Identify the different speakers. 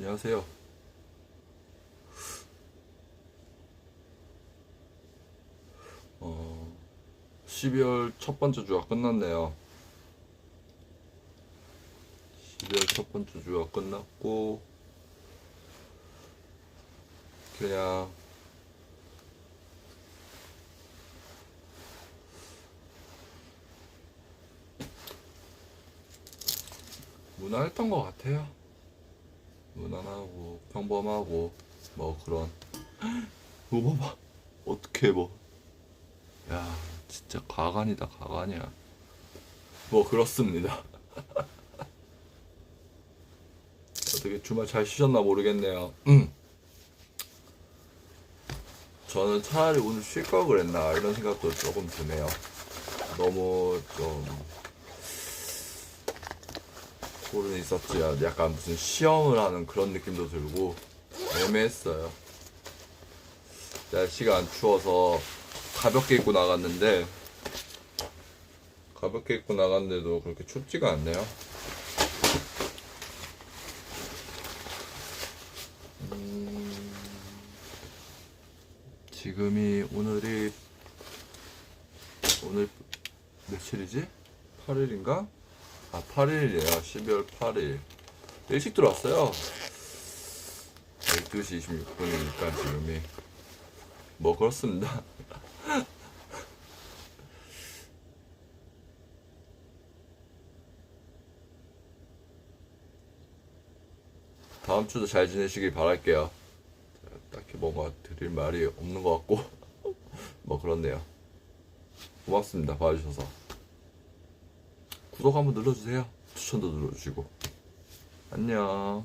Speaker 1: 안녕하세요. 어, 12월 첫 번째 주가 끝났네요. 12월 첫 번째 주가 끝났고, 그냥, 무난했던 것 같아요. 무난하고 평범하고 뭐 그런. 이거 봐봐. 어떻게 뭐. 야 진짜 가관이다 가관이야. 뭐 그렇습니다. 어떻게 주말 잘 쉬셨나 모르겠네요. 음. 저는 차라리 오늘 쉴 걸 그랬나 이런 생각도 조금 드네요. 너무 좀 소름 있었지 약간 무슨 시험을 하는 그런 느낌도 들고 애매했어요 날씨가 안 추워서 가볍게 입고 나갔는데 가볍게 입고 나갔는데도 그렇게 춥지가 않네요 음, 지금이 오늘이 오늘 며칠이지? 8일인가? 아, 8일이에요. 12월 8일. 일찍 들어왔어요. 12시 26분이니까 지금이. 뭐, 그렇습니다. 다음 주도 잘 지내시길 바랄게요. 딱히 뭔가 드릴 말이 없는 것 같고. 뭐, 그렇네요. 고맙습니다. 봐주셔서. 구독 한번 눌러주세요. 추천도 눌러주시고. 안녕.